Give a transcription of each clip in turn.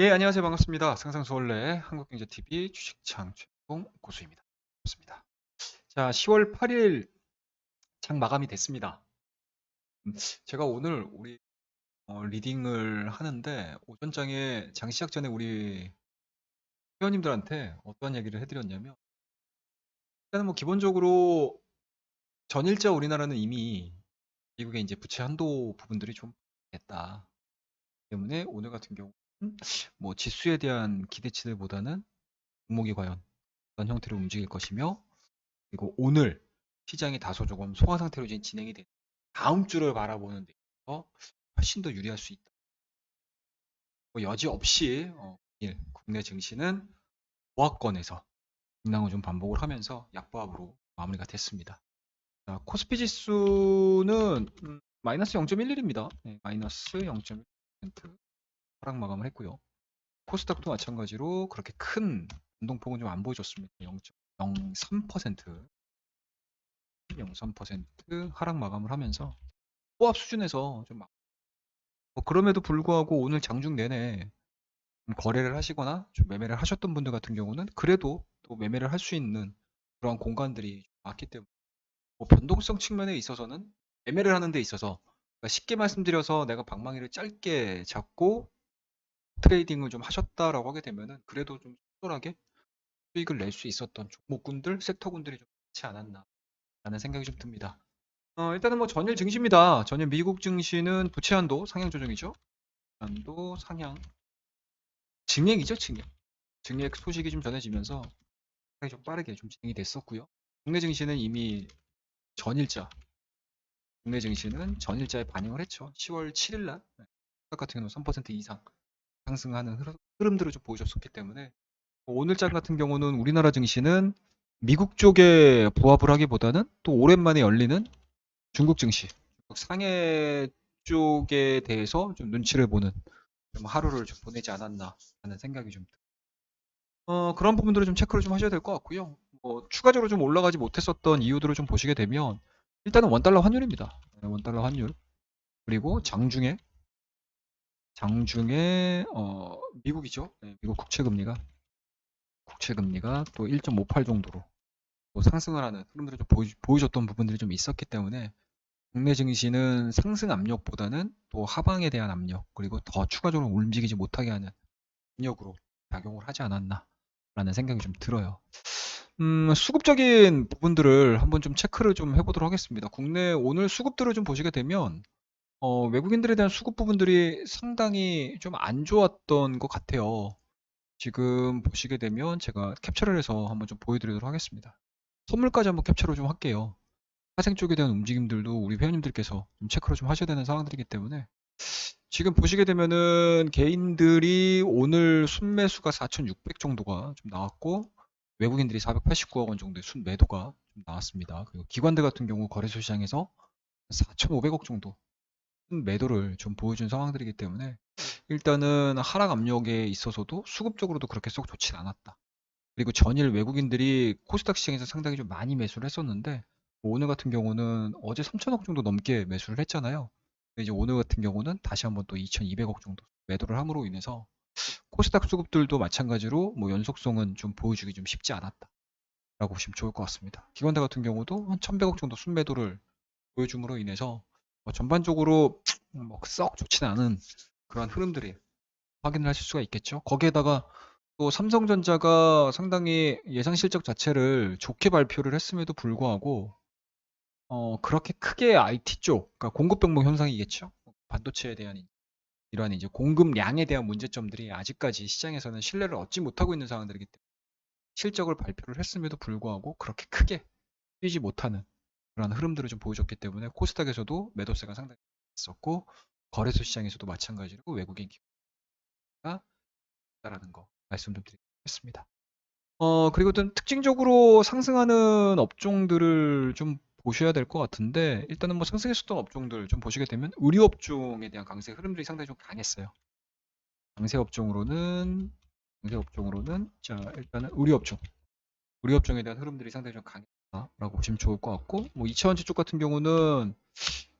예, 안녕하세요. 반갑습니다. 상상수월래 한국경제TV 주식창 최봉 고수입니다. 반갑습니다. 자, 10월 8일 장 마감이 됐습니다. 음, 제가 오늘 우리 어, 리딩을 하는데 오전장에 장 시작 전에 우리 회원님들한테 어떠한 얘기를 해드렸냐면 일단은 뭐 기본적으로 전일자 우리나라는 이미 미국의 이제 부채 한도 부분들이 좀 됐다. 때문에 오늘 같은 경우 뭐 지수에 대한 기대치들보다는 종목이 과연 어떤 형태로 움직일 것이며 그리고 오늘 시장이 다소 조금 소화 상태로 지금 진행이 된 다음 주를 바라보는 데 있어서 훨씬 더 유리할 수 있다. 뭐 여지 없이 어, 국내 증시는 보합권에서 인상을 좀 반복을 하면서 약보합으로 마무리가 됐습니다. 자, 코스피 지수는 음, 마이너스 0.11입니다. 네, 마이너스 0.1% 하락 마감을 했고요. 코스닥도 마찬가지로 그렇게 큰 변동폭은 좀 안 보여줬습니다. 0.03% 0.3% 하락 마감을 하면서 호합 수준에서 좀뭐 그럼에도 불구하고 오늘 장중 내내 거래를 하시거나 좀 매매를 하셨던 분들 같은 경우는 그래도 또 매매를 할 수 있는 그러한 공간들이 많기 때문에 뭐 변동성 측면에 있어서는 매매를 하는 데 있어서 그러니까 쉽게 말씀드려서 내가 방망이를 짧게 잡고 트레이딩을 좀 하셨다라고 하게 되면은 그래도 좀 속절하게 수익을 낼 수 있었던 종목군들, 섹터군들이 좀 많지 않았나 라는 생각이 좀 듭니다. 어, 일단은 뭐 전일 증시입니다. 전일 미국 증시는 부채 한도 상향 조정이죠. 한도 상향. 증액이죠, 증액. 증액 소식이 좀 전해지면서 좀 빠르게 좀 진행이 됐었고요. 국내 증시는 이미 전일자 국내 증시는 전일자에 반영을 했죠. 10월 7일 날 같은 경우는 3% 이상 상승하는 흐름들을 좀 보여줬었기 때문에 뭐 오늘장 같은 경우는 우리나라 증시는 미국 쪽에 부합을 하기보다는 또 오랜만에 열리는 중국 증시, 상해 쪽에 대해서 좀 눈치를 보는 좀 하루를 좀 보내지 않았나 하는 생각이 좀 어, 그런 부분들을 좀 체크를 좀 하셔야 될 것 같고요. 뭐 추가적으로 좀 올라가지 못했었던 이유들을 좀 보시게 되면 일단은 원달러 환율입니다. 네, 원달러 환율 그리고 장중에 장중에 어, 미국이죠. 네, 미국 국채 금리가 국채 금리가 또 1.58 정도로 또 상승을 하는 흐름들을 좀 보여, 보여줬던 부분들이 좀 있었기 때문에 국내 증시는 상승 압력보다는 또 하방에 대한 압력 그리고 더 추가적으로 움직이지 못하게 하는 압력으로 작용을 하지 않았나 라는 생각이 좀 들어요. 음, 수급적인 부분들을 한번 좀 체크를 좀 해보도록 하겠습니다. 국내 오늘 수급들을 좀 보시게 되면 어, 외국인들에 대한 수급 부분들이 상당히 좀 안 좋았던 것 같아요. 지금 보시게 되면 제가 캡처를 해서 한번 좀 보여드리도록 하겠습니다. 선물까지 한번 캡처를 좀 할게요. 사생 쪽에 대한 움직임들도 우리 회원님들께서 좀 체크를 좀 하셔야 되는 상황들이기 때문에 지금 보시게 되면은 개인들이 오늘 순매수가 4,600 정도가 좀 나왔고 외국인들이 489억 원 정도의 순매도가 좀 나왔습니다. 그리고 기관들 같은 경우 거래소 시장에서 4,500억 정도 매도를 좀 보여준 상황들이기 때문에 일단은 하락 압력에 있어서도 수급적으로도 그렇게 썩 좋진 않았다. 그리고 전일 외국인들이 코스닥 시장에서 상당히 좀 많이 매수를 했었는데 뭐 오늘 같은 경우는 어제 3천억 정도 넘게 매수를 했잖아요. 이제 오늘 같은 경우는 다시 한번 또 2,200억 정도 매도를 함으로 인해서 코스닥 수급들도 마찬가지로 뭐 연속성은 좀 보여주기 좀 쉽지 않았다. 라고 보시면 좋을 것 같습니다. 기관들 같은 경우도 한 1,100억 정도 순매도를 보여줌으로 인해서 뭐 전반적으로 뭐 썩 좋지는 않은 그런 흐름들이 확인을 하실 수가 있겠죠. 거기에다가 또 삼성전자가 상당히 예상 실적 자체를 좋게 발표를 했음에도 불구하고 어, 그렇게 크게 IT 쪽, 그러니까 공급 병목 현상이겠죠. 반도체에 대한 이러한 이제 공급량에 대한 문제점들이 아직까지 시장에서는 신뢰를 얻지 못하고 있는 상황들이기 때문에 실적을 발표를 했음에도 불구하고 그렇게 크게 뛰지 못하는 그런 흐름들을 좀 보여줬기 때문에 코스닥에서도 매도세가 상당히 있었고 거래소 시장에서도 마찬가지로 외국인 기업가 있다라는 거 말씀 좀 드리겠습니다. 어 그리고 좀 특징적으로 상승하는 업종들을 좀 보셔야 될 것 같은데 일단은 뭐 상승했었던 업종들 좀 보시게 되면 의류 업종에 대한 강세 흐름들이 상당히 좀 강했어요. 강세 업종으로는 강세 업종으로는 자 일단은 의류 업종 의류 업종에 대한 흐름들이 상당히 좀 강했다 라고 보시면 좋을 것 같고 뭐 2차원지 쪽 같은 경우는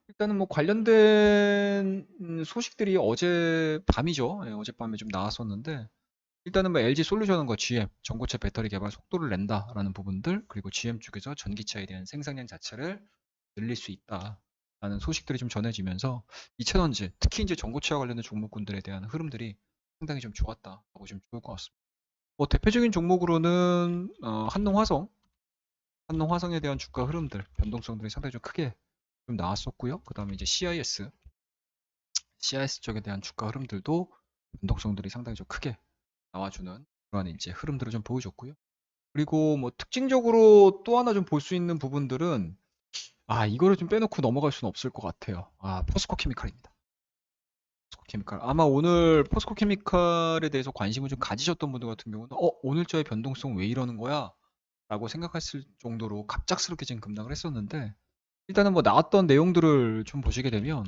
일단은 뭐 관련된 음, 소식들이 어제 밤이죠. 예, 어젯밤에 좀 나왔었는데 일단은 뭐 LG 솔루션과 GM 전고체 배터리 개발 속도를 낸다라는 부분들 그리고 GM 쪽에서 전기차에 대한 생산량 자체를 늘릴 수 있다라는 소식들이 좀 전해지면서 이차전지 특히 이제 전고체와 관련된 종목군들에 대한 흐름들이 상당히 좀 좋았다라고 보시면 좋을 것 같습니다. 뭐 대표적인 종목으로는 어, 한농화성, 한농 화성에 대한 주가 흐름들 변동성들이 상당히 좀 크게 좀 나왔었고요. 그 다음에 이제 CIS, CIS 쪽에 대한 주가 흐름들도 변동성들이 상당히 좀 크게 나와주는 그런 이제 흐름들을 좀 보여줬고요. 그리고 뭐 특징적으로 또 하나 좀 볼 수 있는 부분들은 아 이거를 좀 빼놓고 넘어갈 수는 없을 것 같아요. 아 포스코 케미칼입니다. 포스코 케미칼 아마 오늘 포스코 케미칼에 대해서 관심을 좀 가지셨던 분들 같은 경우는 어 오늘자의 변동성 왜 이러는 거야? 라고 생각했을 정도로 갑작스럽게 지금 급락을 했었는데 일단은 뭐 나왔던 내용들을 좀 보시게 되면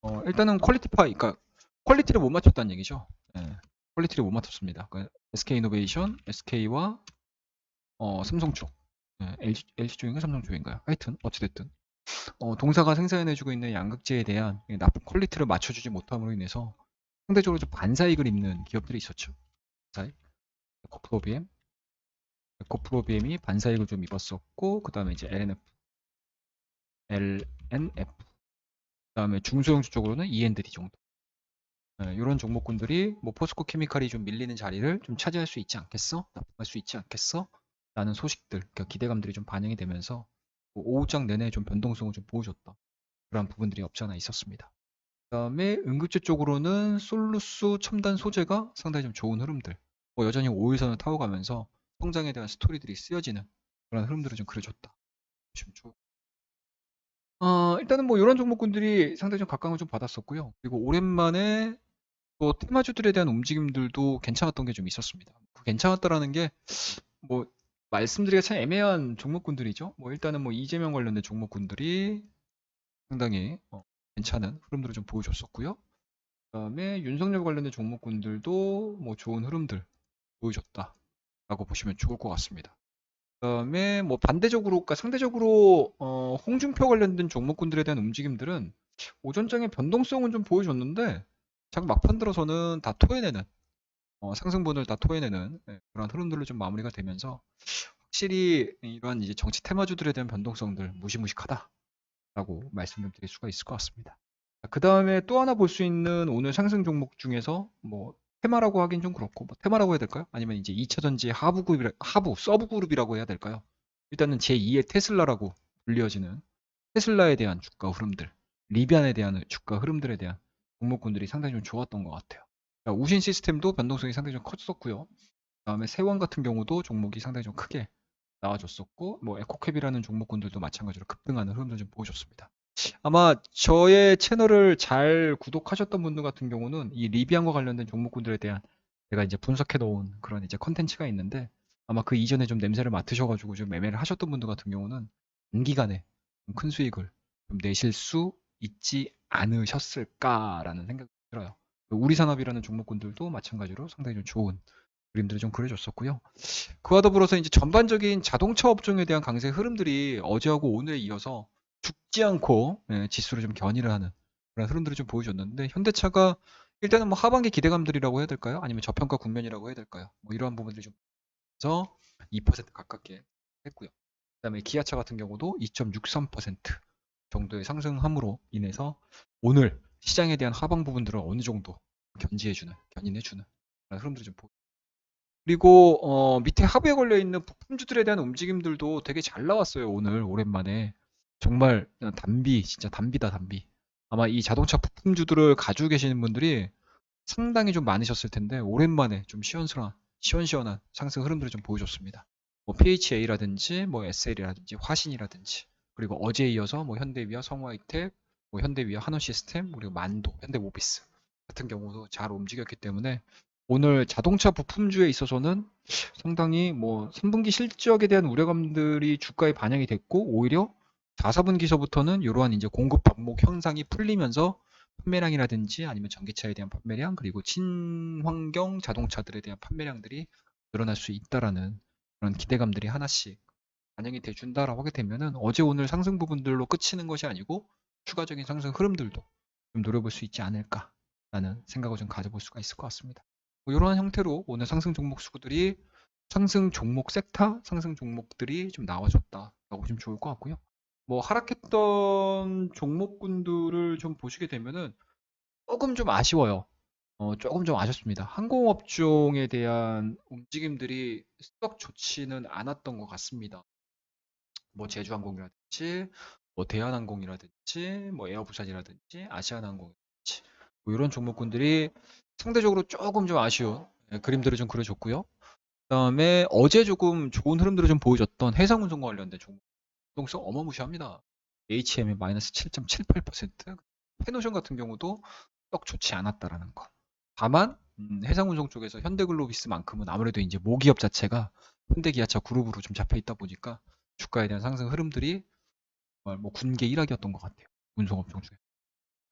어, 일단은 퀄리티 파이, 그러니까 퀄리티를 못 맞췄다는 얘기죠. 예, 퀄리티를 못 맞췄습니다. 그러니까 SK 이노베이션, SK와 어, 삼성 쪽, 예, LG, LG 쪽인가 삼성 쪽인가요? 하여튼 어찌됐든 어, 동사가 생산해주고 있는 양극재에 대한 이 나쁜 퀄리티를 맞춰주지 못함으로 인해서 상대적으로 좀 반사익을 입는 기업들이 있었죠. 반사익, 에코프로비엠, 에코프로비엠이 반사익을 좀 입었었고 그 다음에 이제 LNF LNF 그 다음에 중소형주 쪽으로는 E&D 정도 이런 종목군들이 뭐 포스코 케미칼이 좀 밀리는 자리를 좀 차지할 수 있지 않겠어? 납품할 수 있지 않겠어? 라는 소식들, 그러니까 기대감들이 좀 반영이 되면서 뭐 오후장 내내 좀 변동성을 좀 보여줬다. 그런 부분들이 없지 않아 있었습니다. 그 다음에 응급제 쪽으로는 솔루스 첨단 소재가 상당히 좀 좋은 흐름들, 뭐 여전히 5일선을 타고 가면서 성장에 대한 스토리들이 쓰여지는 그런 흐름들을 좀 그려줬다. 보시면 좋을 어, 일단은 뭐 이런 종목군들이 상당히 좀 각광을 좀 받았었고요. 그리고 오랜만에 또 테마주들에 대한 움직임들도 괜찮았던 게 좀 있었습니다. 그 괜찮았다라는 게 뭐 말씀드리기가 참 애매한 종목군들이죠. 뭐 일단은 뭐 이재명 관련된 종목군들이 상당히 어, 괜찮은 흐름들을 좀 보여줬었고요. 그다음에 윤석열 관련된 종목군들도 뭐 좋은 흐름들 보여줬다 라고 보시면 좋을 것 같습니다. 그 다음에 뭐 반대적으로, 그러니까 상대적으로 어, 홍준표 관련된 종목군들에 대한 움직임들은 오전장의 변동성은 좀 보여줬는데 장 막판 들어서는 다 토해내는 어, 상승분을 다 토해내는 예, 그런 흐름들로 좀 마무리가 되면서 확실히 이러한 이제 정치 테마주들에 대한 변동성들 무시무시하다라고 말씀을 드릴 수가 있을 것 같습니다. 그 다음에 또 하나 볼 수 있는 오늘 상승 종목 중에서 뭐 테마라고 하긴 좀 그렇고 뭐 테마라고 해야 될까요? 아니면 이제 2차 전지 하부 그룹 하부 서브 그룹이라고 해야 될까요? 일단은 제2의 테슬라라고 불리어지는 테슬라에 대한 주가 흐름들, 리비안에 대한 주가 흐름들에 대한 종목군들이 상당히 좀 좋았던 것 같아요. 우신 시스템도 변동성이 상당히 좀 컸었고요. 그다음에 세원 같은 경우도 종목이 상당히 좀 크게 나와줬었고, 뭐 에코캡이라는 종목군들도 마찬가지로 급등하는 흐름을 좀 보여줬습니다. 아마 저의 채널을 잘 구독하셨던 분들 같은 경우는 이 리비안과 관련된 종목군들에 대한 제가 이제 분석해 놓은 그런 이제 컨텐츠가 있는데 아마 그 이전에 좀 냄새를 맡으셔가지고 좀 매매를 하셨던 분들 같은 경우는 단기간에 좀큰 수익을 좀 내실 수 있지 않으셨을까라는 생각이 들어요. 우리 산업이라는 종목군들도 마찬가지로 상당히 좀 좋은 그림들을 좀 그려줬었고요. 그와 더불어서 이제 전반적인 자동차 업종에 대한 강세 흐름들이 어제하고 오늘에 이어서 죽지 않고 예, 지수를 좀 견인을 하는 그런 흐름들을 좀 보여줬는데 현대차가 일단은 뭐 하반기 기대감들이라고 해야 될까요? 아니면 저평가 국면이라고 해야 될까요? 뭐 이러한 부분들이 좀 해서 2% 가깝게 했고요. 그다음에 기아차 같은 경우도 2.63% 정도의 상승함으로 인해서 오늘 시장에 대한 하방 부분들을 어느 정도 견지해주는, 견인해주는 그런 흐름들을 좀 보고 그리고 어, 밑에 하부에 걸려 있는 부품주들에 대한 움직임들도 되게 잘 나왔어요. 오늘 오랜만에 정말 단비, 진짜 단비다 단비. 아마 이 자동차 부품주들을 가지고 계시는 분들이 상당히 좀 많으셨을 텐데 오랜만에 좀 시원스러운, 시원시원한 상승 흐름들을 좀 보여줬습니다. 뭐 PHA라든지 뭐 SL이라든지 화신이라든지 그리고 어제에 이어서 뭐 현대위아, 성화이텍, 뭐 현대위아, 한원시스템, 그리고 만도, 현대모비스 같은 경우도 잘 움직였기 때문에 오늘 자동차 부품주에 있어서는 상당히 뭐 3분기 실적에 대한 우려감들이 주가에 반영이 됐고 오히려 4, 4분기서부터는 이러한 이제 공급 반복 현상이 풀리면서 판매량이라든지 아니면 전기차에 대한 판매량 그리고 친환경 자동차들에 대한 판매량들이 늘어날 수 있다라는 그런 기대감들이 하나씩 반영이 돼준다라고 하게 되면은 어제 오늘 상승 부분들로 끝이는 것이 아니고 추가적인 상승 흐름들도 좀 노려볼 수 있지 않을까라는 생각을 좀 가져볼 수가 있을 것 같습니다. 뭐 이러한 형태로 오늘 상승 종목 수구들이 상승 종목 섹터, 상승 종목들이 좀 나와줬다라고 보시면 좋을 것 같고요. 뭐 하락했던 종목군들을 좀 보시게 되면은 조금 좀 아쉬워요. 어, 조금 좀 아쉽습니다. 항공업종에 대한 움직임들이 썩 좋지는 않았던 것 같습니다. 뭐 제주항공이라든지, 뭐 대한항공이라든지, 뭐 에어부산이라든지, 아시아나항공이라든지, 뭐 이런 종목군들이 상대적으로 조금 좀 아쉬운 예, 그림들을 좀 그려줬고요. 그다음에 어제 조금 좋은 흐름들을 좀 보여줬던 해상운송과 관련된 종목 유동성 어마무시합니다. HM이 마이너스 7.78%, 페노션 같은 경우도 썩 좋지 않았다라는 거. 다만 음, 해상운송 쪽에서 현대글로비스만큼은 아무래도 이제 모기업 자체가 현대기아차 그룹으로 좀 잡혀 있다 보니까 주가에 대한 상승 흐름들이 뭐 군계 일학이었던 것 같아요. 운송업종 중에.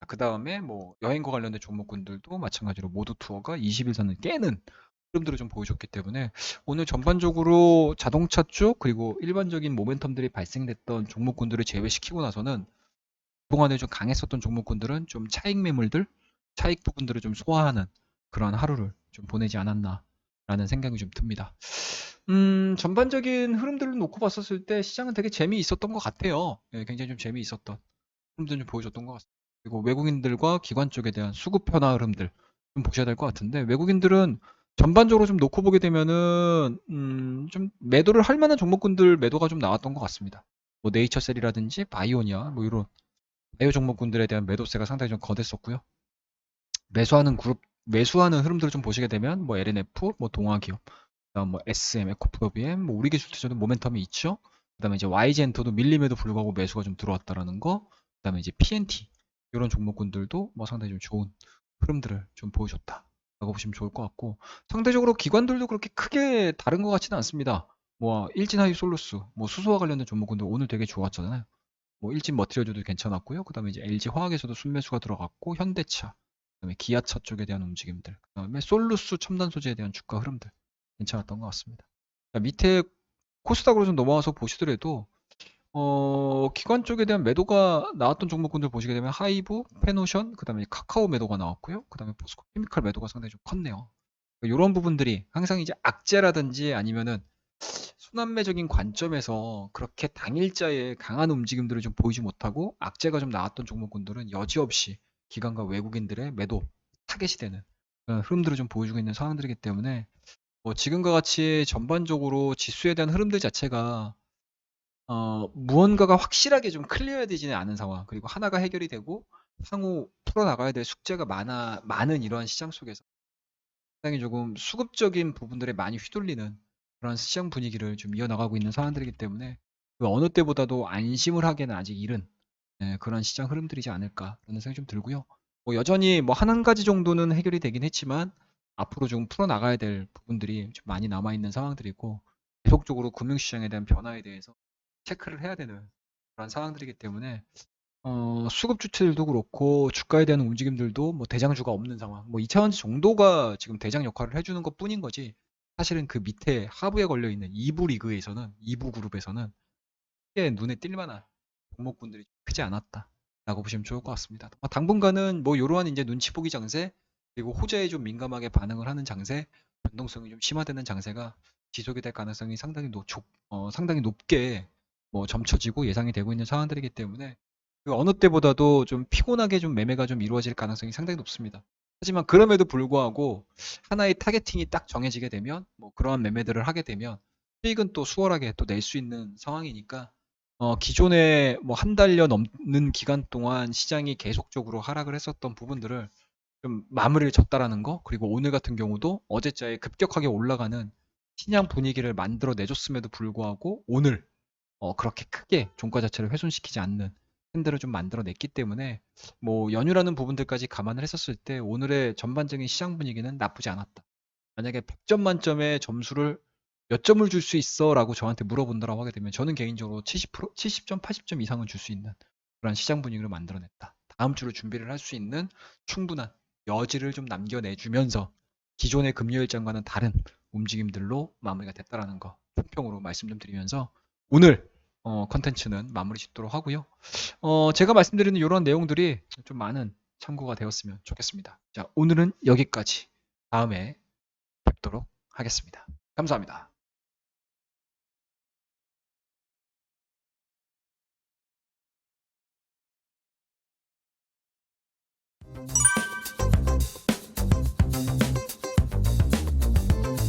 그 다음에 뭐 여행과 관련된 종목군들도 마찬가지로 모두 투어가 20일선을 깨는 흐름들을 좀 보여줬기 때문에 오늘 전반적으로 자동차 쪽 그리고 일반적인 모멘텀들이 발생됐던 종목군들을 제외시키고 나서는 그동안에 좀 강했었던 종목군들은 좀 차익 매물들, 차익 부분들을 좀 소화하는 그런 하루를 좀 보내지 않았나라는 생각이 좀 듭니다. 음, 전반적인 흐름들을 놓고 봤었을 때 시장은 되게 재미있었던 것 같아요. 예, 굉장히 좀 재미있었던 흐름들 좀 보여줬던 것 같습니다. 그리고 외국인들과 기관 쪽에 대한 수급 변화 흐름들 좀 보셔야 될 것 같은데 외국인들은 전반적으로 좀 놓고 보게 되면은 음, 좀 매도를 할 만한 종목군들 매도가 좀 나왔던 것 같습니다. 뭐 네이처셀이라든지 바이오니아 뭐 이런 바이오 종목군들에 대한 매도세가 상당히 좀 거댔었고요. 매수하는 그룹 매수하는 흐름들을 좀 보시게 되면 뭐 LNF, 뭐 동아기업, 그다음 뭐 SM, 에코프로비엠, 뭐 우리 기술투자도 모멘텀이 있죠. 그다음에 이제 YG엔터도 밀림에도 불구하고 매수가 좀 들어왔다라는 거. 그다음에 이제 PNT 이런 종목군들도 뭐 상당히 좀 좋은 흐름들을 좀 보여줬다 라고 보시면 좋을 것 같고 상대적으로 기관들도 그렇게 크게 다른 것 같지는 않습니다. 뭐 일진하이 솔루스, 뭐 수소와 관련된 종목군들 오늘 되게 좋았잖아요. 뭐 일진 머티리얼도 괜찮았고요. 그다음에 이제 LG 화학에서도 순매수가 들어갔고 현대차, 그다음에 기아차 쪽에 대한 움직임들, 그다음에 솔루스 첨단 소재에 대한 주가 흐름들 괜찮았던 것 같습니다. 자, 밑에 코스닥으로 좀 넘어와서 보시더라도 어, 기관 쪽에 대한 매도가 나왔던 종목군들 보시게 되면 하이브, 페노션, 그 다음에 카카오 매도가 나왔고요. 그 다음에 포스코 케미칼 매도가 상당히 좀 컸네요. 이런 부분들이 항상 이제 악재라든지 아니면은 순환매적인 관점에서 그렇게 당일자에 강한 움직임들을 좀 보이지 못하고 악재가 좀 나왔던 종목군들은 여지없이 기관과 외국인들의 매도 타겟이 되는 흐름들을 좀 보여주고 있는 상황들이기 때문에 뭐 지금과 같이 전반적으로 지수에 대한 흐름들 자체가 어, 무언가가 확실하게 좀 클리어되지는 않은 상황 그리고 하나가 해결이 되고 향후 풀어나가야 될 숙제가 많아 많은 이러한 시장 속에서 상당히 조금 수급적인 부분들에 많이 휘둘리는 그런 시장 분위기를 좀 이어나가고 있는 상황들이기 때문에 그 어느 때보다도 안심을 하기에는 아직 이른 예, 그런 시장 흐름들이지 않을까라는 생각이 좀 들고요. 뭐 여전히 뭐 한 한 가지 정도는 해결이 되긴 했지만 앞으로 좀 풀어나가야 될 부분들이 좀 많이 남아있는 상황들이고 계속적으로 금융시장에 대한 변화에 대해서 체크를 해야 되는 그런 상황들이기 때문에 어, 수급 주체들도 그렇고 주가에 대한 움직임들도 뭐 대장주가 없는 상황 뭐 2차원지 정도가 지금 대장 역할을 해주는 것 뿐인 거지 사실은 그 밑에 하부에 걸려 있는 2부 리그에서는 2부 그룹에서는 크게 눈에 띌 만한 종목군들이 크지 않았다라고 보시면 좋을 것 같습니다. 뭐 당분간은 뭐 이러한 이제 눈치 보기 장세 그리고 호재에 좀 민감하게 반응을 하는 장세, 변동성이 좀 심화되는 장세가 지속이 될 가능성이 상당히 높, 어, 상당히 높게 뭐 점쳐지고 예상이 되고 있는 상황들이기 때문에 그 어느 때보다도 좀 피곤하게 좀 매매가 좀 이루어질 가능성이 상당히 높습니다. 하지만 그럼에도 불구하고 하나의 타겟팅이 딱 정해지게 되면 뭐 그러한 매매들을 하게 되면 수익은 또 수월하게 또 낼 수 있는 상황이니까 어, 기존에 뭐 한 달여 넘는 기간 동안 시장이 계속적으로 하락을 했었던 부분들을 좀 마무리를 졌다라는 거 그리고 오늘 같은 경우도 어제자에 급격하게 올라가는 시장 분위기를 만들어 내줬음에도 불구하고 오늘 어, 그렇게 크게 종가 자체를 훼손시키지 않는 캔들을 좀 만들어냈기 때문에 뭐 연휴라는 부분들까지 감안을 했었을 때 오늘의 전반적인 시장 분위기는 나쁘지 않았다. 만약에 100점 만점의 점수를 몇 점을 줄 수 있어? 라고 저한테 물어본다라고 하게 되면 저는 개인적으로 70%, 70점, 80점 이상은 줄 수 있는 그런 시장 분위기를 만들어냈다. 다음 주를 준비를 할 수 있는 충분한 여지를 좀 남겨내주면서 기존의 금요 일정과는 다른 움직임들로 마무리가 됐다라는 거 총평으로 말씀 좀 드리면서 오늘 어, 컨텐츠는 마무리 짓도록 하고요. 어, 제가 말씀드리는 이런 내용들이 좀 많은 참고가 되었으면 좋겠습니다. 자, 오늘은 여기까지. 다음에 뵙도록 하겠습니다. 감사합니다.